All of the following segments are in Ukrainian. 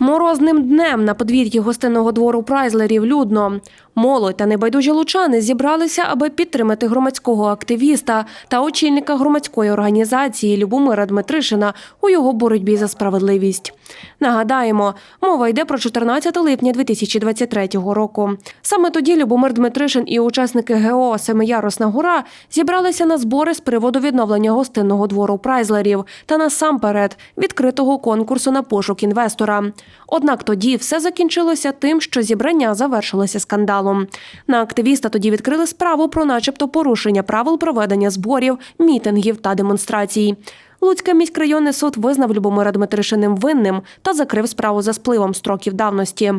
Морозним днем на подвір'ї гостинного двору Прайзлерів людно. Молодь та небайдужі лучани зібралися, аби підтримати громадського активіста та очільника громадської організації Любомира Дмитришина у його боротьбі за справедливість. Нагадаємо, мова йде про 14 липня 2023 року. Саме тоді Любомир Дмитришин і учасники ГО Семиярусна гора зібралися на збори з приводу відновлення гостинного двору Прайзлерів та насамперед відкритого конкурсу на пошук інвестора. Однак тоді все закінчилося тим, що зібрання завершилося скандалом. На активіста тоді відкрили справу про, начебто, порушення правил проведення зборів, мітингів та демонстрацій. Луцький міськрайонний суд визнав Любомира Дмитришиним винним та закрив справу за спливом строків давності.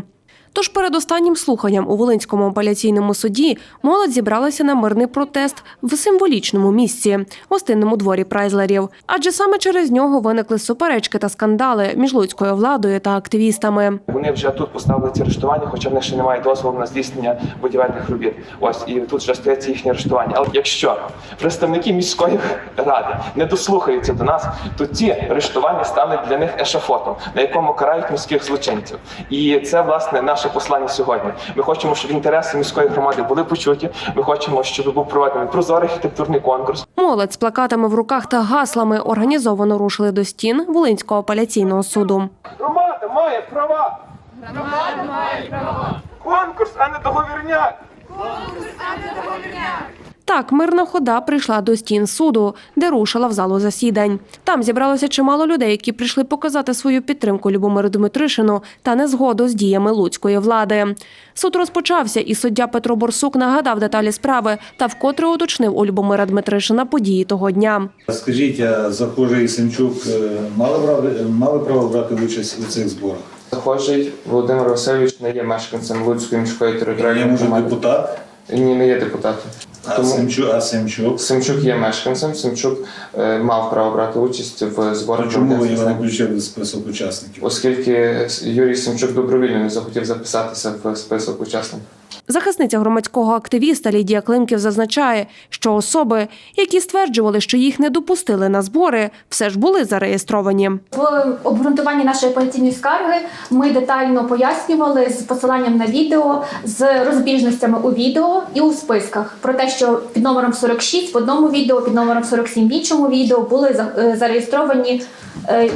Тож перед останнім слуханням у Волинському апеляційному суді молодь зібралася на мирний протест в символічному місці гостинному дворі Прайзлерів. Адже саме через нього виникли суперечки та скандали між луцькою владою та активістами. Вони вже тут поставили ці арештування, хоча в них ще немає дозволу на здійснення будівельних робіт. Ось і тут вже стоять їхні арештування. Але якщо представники міської ради не дослухаються до нас, то ці арештування стануть для них ешафотом, на якому карають міських злочинців. І це власне наше послання сьогодні. Ми хочемо, щоб інтереси міської громади були почуті. Ми хочемо, щоб був проведений прозорий архітектурний конкурс. Молодь з плакатами в руках та гаслами організовано рушили до стін Волинського апеляційного суду. Громада має права. Громада має права. Конкурс, а не договірняк. Так, мирна хода прийшла до стін суду, де рушила в залу засідань. Там зібралося чимало людей, які прийшли показати свою підтримку Любомиру Дмитришину та незгоду з діями луцької влади. Суд розпочався, і суддя Петро Борсук нагадав деталі справи та вкотре уточнив у Любомира Дмитришина події того дня. Скажіть, а захожий Семчук е, мали право, мали право брати участь у цих зборах? Захожий Володимир Васильович не є мешканцем Луцької міської Я територіальної громади. депутат, Ні, не є депутатом. А Семчук, а Семчук. Семчук є мешканцем. Семчук е, мав право брати участь в зборах А чому ви його не включили в список учасників? Оскільки Юрій Семчук добровільно не захотів записатися в список учасників. Захисниця громадського активіста Лідія Климків зазначає, що особи, які стверджували, що їх не допустили на збори, все ж були зареєстровані. В обґрунтуванні нашої апеляційної скарги ми детально пояснювали з посиланням на відео, з розбіжностями у відео і у списках про те, що під номером 46 в одному відео, під номером 47 в іншому відео були е, зареєстровані е,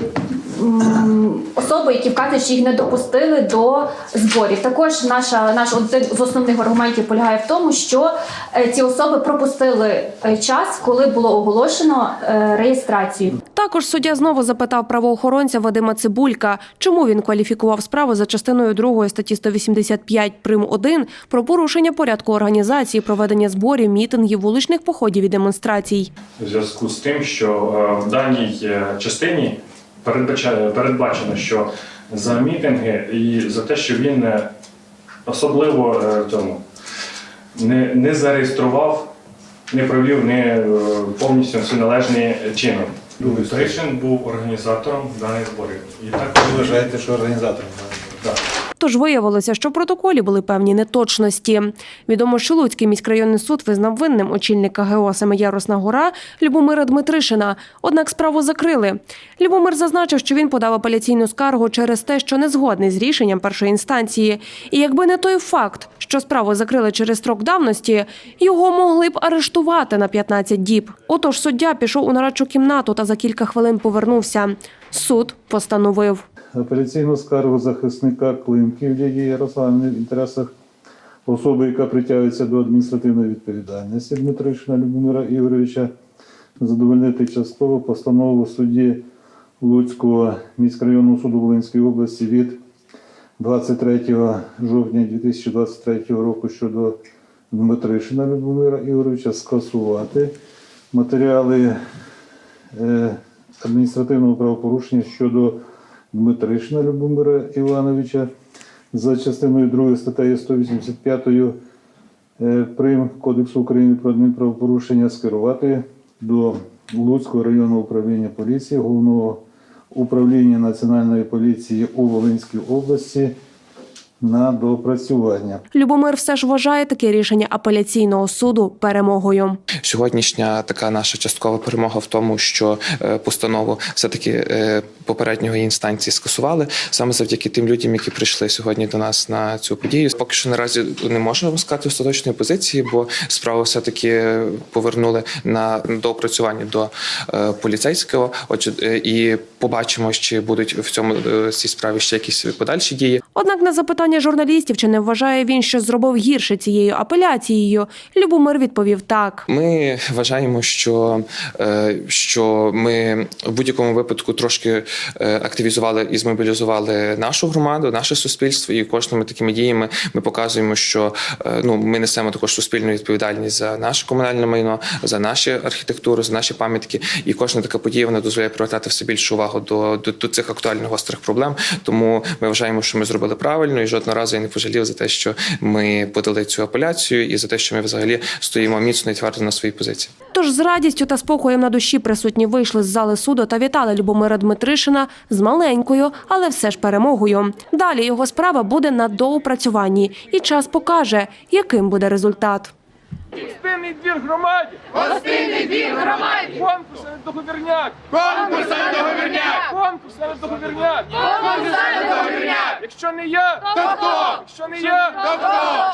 особи, які вказують, що їх не допустили до зборів. Також наша наш один з основних аргументів полягає в тому, що е, ці особи пропустили е, час, коли було оголошено е, реєстрацію. Також суддя знову запитав правоохоронця Вадима Цибулька, чому він кваліфікував справу за частиною 2 статті 185 прим. 1 про порушення порядку організації, проведення зборів, мітингів, вуличних походів і демонстрацій. у зв'язку з тим, що в даній частині передбачено, що за мітинги і за те, що він е, особливо е, цьому не, не зареєстрував, не провів не е, повністю всі належні чином. Тришин був організатором даних зборів. І так Ви вважаєте, що організатором? так. Тож виявилося, що в протоколі були певні неточності. Відомо, що Луцький міськрайонний суд визнав винним очільника ГО Семиярусна гора Любомира Дмитришина. Однак справу закрили. Любомир зазначив, що він подав апеляційну скаргу через те, що не згодний з рішенням першої інстанції. І якби не той факт, що справу закрили через строк давності, його могли б арештувати на 15 діб. Отож суддя пішов у нарадчу кімнату та за кілька хвилин повернувся. Суд постановив. Апеляційну скаргу захисника Климків Лідії Ярославівни в інтересах особи, яка притягується до адміністративної відповідальності Дмитришина Любомира Ігоровича, задовольнити частково постанову судді Луцького міськрайонного суду Волинської області від 23 жовтня 2023 року щодо Дмитришина Любомира Ігоровича скасувати матеріали е, адміністративного правопорушення щодо Дмитришина Любомира Івановича за частиною 2 статтею 185 е, прим. Кодексу України про адмінправопорушення скерувати до Луцького районного управління поліції, головного управління Національної поліції у Волинській області на доопрацювання. Любомир все ж вважає таке рішення апеляційного суду перемогою. Сьогоднішня така наша часткова перемога в тому, що е, постанову все-таки е, попередньої інстанції скасували саме завдяки тим людям, які прийшли сьогодні до нас на цю подію. Поки що наразі не можемо сказати остаточної позиції, бо справу все-таки повернули на доопрацювання до е, поліцейського. Отже, і побачимо, чи будуть в цьому е, цій справі ще якісь подальші дії. Однак на запитання журналістів, чи не вважає він, що зробив гірше цією апеляцією, Любомир відповів так. Ми вважаємо, що, е, що ми в будь-якому випадку трошки е, активізували і змобілізували нашу громаду, наше суспільство, і кожними такими діями ми показуємо, що е, ну ми несемо також суспільну відповідальність за наше комунальне майно, за наші архітектури, за наші пам'ятки. І кожна така подія вона дозволяє привертати все більшу увагу до, до, до цих актуальних гострих проблем. Тому ми вважаємо, що ми зробили правильно, і жодного разу я не пожалів за те, що ми подали цю апеляцію, і за те, що ми взагалі стоїмо міцно і твердо на своїй позиції. Тож з радістю та спокоєм на душі присутні вийшли з зали суду та вітали Любомира Дмитришина з маленькою, але все ж перемогою. Далі його справа буде на доопрацюванні, і час покаже, яким буде результат. Гостинний двір громаді! Гостинний двір громаді! Конкурс на договірняк! Конкурс на договірняк! Конкурс на договірняк! Конкурс на договірняк! Якщо не я, то хто? Якщо не я, то хто?